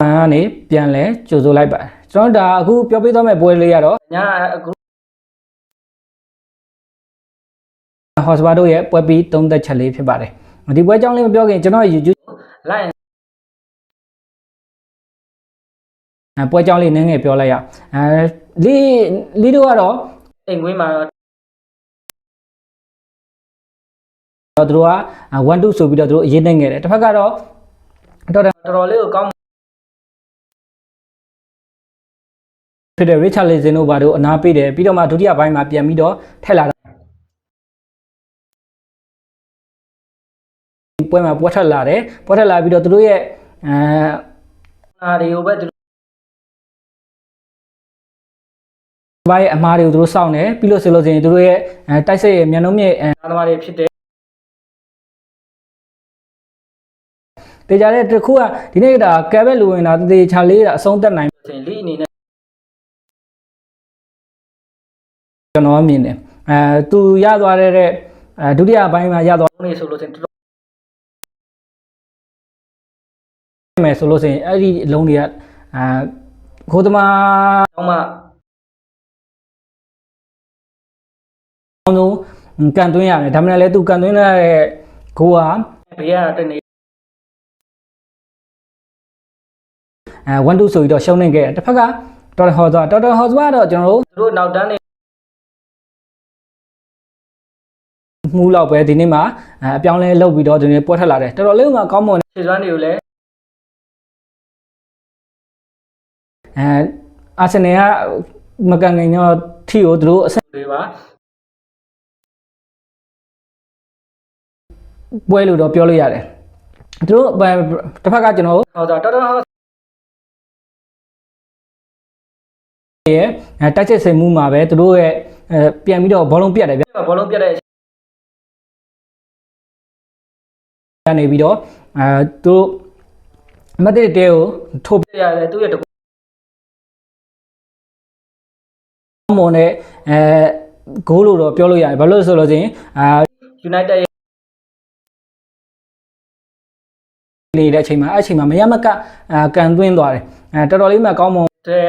ကနေပြန်လဲကြိုဆိုလိုက်ပါတယ်ကျွန်တော်ဒါအခုပြောပြသွားမယ့်ပွဲလေးကတော့ညာအခုဟော့စပါတို့ရဲ့ပွဲပြီးသုံးသက်ချက်လေးဖြစ်ပါတယ်ဒီပွဲအကြောင်းလေးမပြောခင်ကျွန်တော် YouTube လိုက်အဲပွဲအကြောင်းလေးနည်းငယ်ပြောလိုက်ရအောင်အဲလီလီတို့ကတော့အိမ်ကွင်းမှာတော့သူတို့က1 2ဆိုပြီးတော့သူတို့အရေးနေငယ်တယ်တစ်ဖက်ကတော့တော်တော်တော်တော်လေးကိုကောင်း ဖြစ်တဲ့ Richard Lezin တို့ဘာတို့အနာပေးတယ်ပြီးတော့မှဒုတိယပိုင်းမှာပြန်ပြီးတော့ထက်လာတာပွဲမှာပွဲထွက်လာတယ်ပွဲထွက်လာပြီးတော့သူတို့ရဲ့အဲအာတွေကိုပဲသူတို့ဘာရဲ့အမားတွေကိုသူတို့စောင့်တယ်ပြီးလို့ဆိုလို့ဆိုရင်သူတို့ရဲ့အဲတိုက်စစ်ရဲ့မြန်နှုံးမြင့်အဲသမားတွေဖြစ်တယ်တေကြတဲ့တစ်ခုကဒီနေ့ကကဲဘက်လူဝင်တာတေချာလေးတာအဆုံးသက်နိုင် တော်မြင်တယ်အဲသူရသွားတဲ့အဲဒုတိယပိုင်းမှာရသွားနေဆိုလို့ဆိုရင်မယ်ဆိုလို့ဆိုရင်အဲ့ဒီအလုံးတွေကအာခိုးသမားတော့မှအောင်ဆုံးကန်သွင်းရတယ်ဒါမှလည်းသူကန်သွင်းရတဲ့ကိုကဘေးကတနေအဲ1 2ဆိုပြီးတော့ရှုံးနေခဲ့တယ်တစ်ဖက်ကတော်တော်ဟောသွားတော်တော်ဟောသွားတော့ကျွန်တော်တို့သူတို့နောက်တန်းနေ မှုလောက်ပဲဒီနေ့မှာအပြောင်းလဲလုပ်ပြီးတော့ဒီနေ့ပွဲထွက်လာတယ်တော်တော်လေးကကောင်းမွန်ခြေစွမ်းတွေကိုလည်းအဲအာဆင်နယ်ကမကန်ငင်တော့ထီကိုသူတို့အဆက်တွေပါပွဲလို့တော့ပြောလို့ရတယ်သူတို့ဘယ်တစ်ဖက်ကကျွန်တော်ဟောတော့တော်တော်ဟောရဲ့အဲတိုက်ချက်စိန်မှုမှာပဲသူတို့ရဲ့အဲပြန်ပြီးတော့ဘောလုံးပြတ်တယ်ဗျဘောလုံးပြတ်တဲ့ ကနေပြီးတော့အဲသူတို့မတ်တဲ့တဲကိုထိုးပြရတယ်သူ့ရဲ့တကူမွန်နဲ့အဲဂိုးလို့တော့ပြောလို့ရတယ်ဘာလို့လဲဆိုလို့ချင်းအာ United ရဲ့နေတဲ့အချိန်မှာအဲ့အချိန်မှာမရမကအာကန်သွင်းသွားတယ်အဲတော်တော်လေးမှကောင်းမွန်တဲ့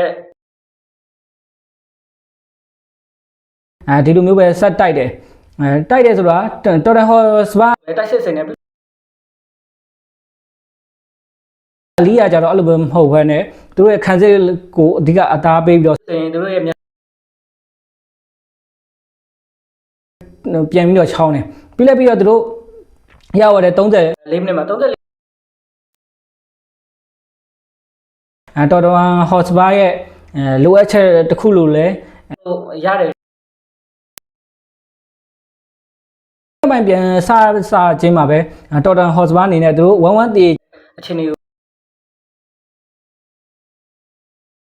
အဲဒီလိုမျိုးပဲဆက်တိုက်တယ်အဲတိုက်တယ်ဆိုတာတော်တော်ဟောစပါတိုက်စစ်စိန်နဲ့ လီယာကြတော့အဲ့လိုပဲမဟုတ်ဘဲနဲ့သူတို့ရဲ့ခံစစ်ကိုအဓိကအသားပေးပြီးတော့စိန်သူတို့ရဲ့ပြန်ပြီးတော့ချောင်းတယ်ပြီးလိုက်ပြီးတော့သူတို့ရပါတယ်34မိနစ်မှာ34အဲတော်တော်ဟော့စပါရဲ့အဲလိုအပ်ချက်တစ်ခုလို့လဲဟိုရတယ်ပိုင်းပြန်စားစားချင်းမှာပဲတော်တော်ဟော့စပါအနေနဲ့သူတို့11တီအချင်းတွေကို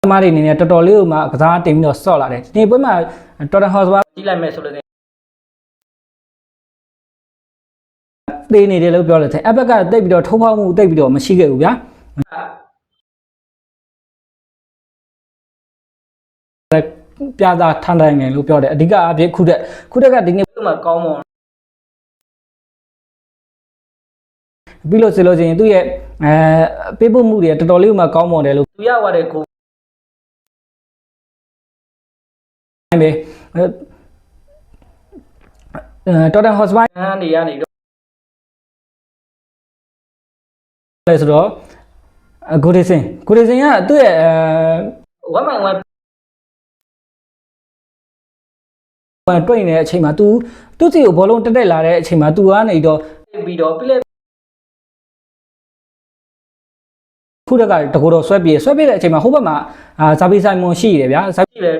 သမားတွေအနေနဲ့တော်တော်လေးကိုမှကစားတင်ပြီးတော့ဆော့လာတယ်ဒီပွဲမှာတော်တော်ဟော့စပါကြည့်လိုက်မယ်ဆိုလို့သေးနေတယ်လို့ပြောလို့တယ်အဘက်ကတိတ်ပြီးတော့ထိုးဖောက်မှုတိတ်ပြီးတော့မရှိခဲ့ဘူးဗျာပြတာထန်တိုင်းငယ်လို့ပြောတယ်အဓိကအဖြစ်ခုတက်ခုတက်ကဒီနေ့မှာကောင်းမွန်ပြီးလို့ဆိုလို့ချင်းသူ့ရဲ့အဲပေးပို့မှုတွေတော်တော်လေးမှကောင်းမွန်တယ်လို့သူရသွားတဲ့ကို အဲတော်တန်ဟော့စပိုင်းနေရနေတော့လဲဆိုတော့ဂိုဒေစင်ဂိုဒေစင်ကသူ့ရဲ့အဲ1 by 1ဘာတွေ့နေတဲ့အချိန်မှာ तू သူ့စီကိုဘောလုံးတက်တက်လာတဲ့အချိန်မှာ तू ကနေတော့ပြီးတော့ပြီးလဲခုတက်ကတကူတော့ဆွဲပြေးဆွဲပြေးတဲ့အချိန်မှာဟိုဘက်မှာအာဇာဘီဆိုင်မွန်ရှိတယ်ဗျာဇာဘီလည်း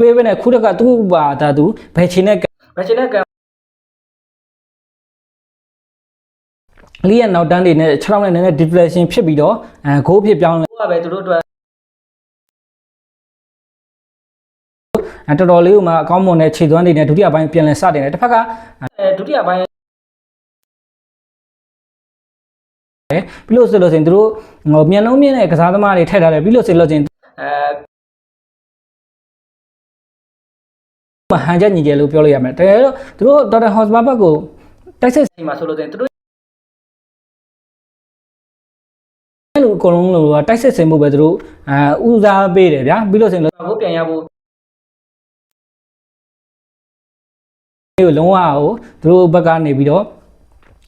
ပေးပဲနဲ့ခုတက်ကသူ့ဘာဒါသူဘယ်ချင်နဲ့ဘယ်ချင်နဲ့လီရဲ့နောက်တန်းတွေနဲ့6လောက်နဲ့နည်းနည်း deflection ဖြစ်ပြီးတော့အဲဂိုးဖြစ်ပြောင်းလဲဟိုကပဲသူတို့အတွက်အဲတော်တော်လေးကမှအကောင်းမွန်တဲ့ခြေသွမ်းတွေနဲ့ဒုတိယပိုင်းပြန်လည်စတင်တယ်တစ်ဖက်ကအဲဒုတိယပိုင်းပြီးလို့ဆိုလို့ဆိုရင်သူတို့ဟိုမြန်လုံးမြင့်တဲ့ကစားသမားတွေထည့်ထားတယ်ပြီးလို့ဆိုလို့ဆိုရင်အဲ မဟန်ချက်ညီကျယ်လို့ပြောလို့ရမယ်တကယ်တော့သူတို့ဒေါက်တာဟော့စဘာဘက်ကိုတိုက်ဆက်ဆိုင်မှာဆိုလို့တင်သူတို့အဲ့လိုအကုန်လုံးလို့တိုက်ဆက်ဆင်ဖို့ပဲသူတို့အဲဦးစားပေးတယ်ဗျာပြီးလို့ဆိုရင်တော့ပြန်ရဖို့ကိုလုံးဝဟိုသူတို့ဘက်ကနေပြီးတော့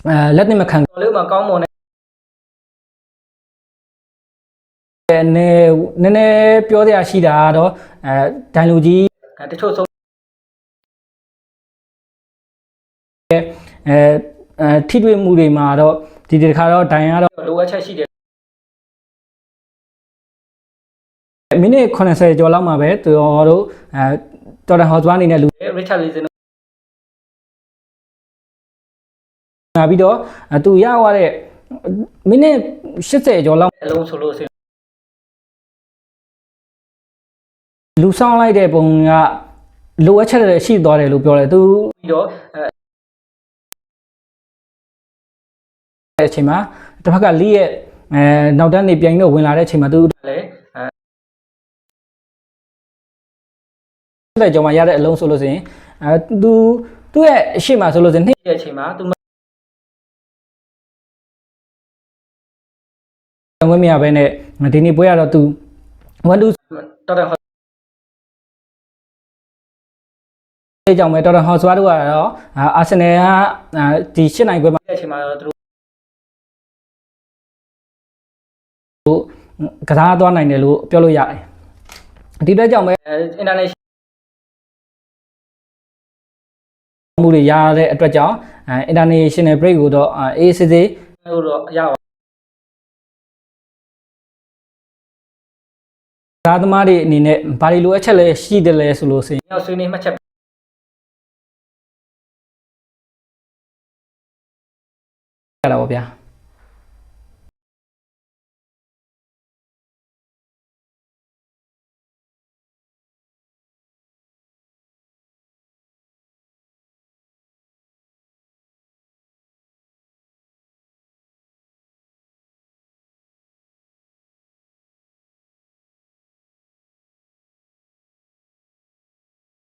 အဲလက်သင့်မခံလို့မှကောင်းမွန်တဲ့နည်းနည်းပြောရရှိတာတော့အဲဒိုင်လူကြီးတချို့ဆုံး အဲအဲထိတွေ့မှုတွေမှာတော့ဒီတစ်ခါတော့ဒိုင်ကတော့လိုအပ်ချက်ရှိတယ်မိနစ်80ကျော်လောက်မှာပဲသူတို့အဲတော်တန်ဟော့စ်ဝါအနေနဲ့လူ Richard Leeson လာပြီးတော့သူရသွားတဲ့မိနစ်80ကျော်လောက်အလုံးဆိုလို့ဆိုလူဆောင်လိုက်တဲ့ပုံကလိုအပ်ချက်တွေရှိသွားတယ်လို့ပြောတယ်သူပြီးတော့ အဲအချိန်မှာတစ်ဖက်ကလီရဲ့အဲနောက်တန်းနေပြိုင်တော့ဝင်လာတဲ့အချိန်မှာသူလည်းအဲလက်ကြောင်မှာရတဲ့အလုံးဆိုလို့ဆိုရင်အဲသူသူ့ရဲ့အရှိမဆိုလို့ဆိုရင်နှစ်ရဲ့အချိန်မှာသူဝင်မရဘဲနဲ့ဒီနေ့ပွဲရတော့သူ1 2တော်တော်အဲကြောင့်ပဲတော်တော်ဟော့ဆွားတို့ကတော့အာဆင်နယ်ကဒီရှစ်နိုင်ပွဲမှာအချိန်မှာတော့သူတို့ ကစားသွားနိုင်တယ်လို့ပြောလို့ရတယ်ဒီအတွက်ကြောင့်ပဲ international မှုတွေရတဲ့အတွက်ကြောင့်အဲ international break ကိုတော့အေးစစ်စစ်လို့တော့ရပါသားသမားတွေအနေနဲ့ဘာတွေလိုအပ်ချက်လဲရှိတယ်လဲဆိုလို့ဆိုရင်ရောက်ဆွေးနွေးမှတ်ချက်ရတာပေါ့ဗျာ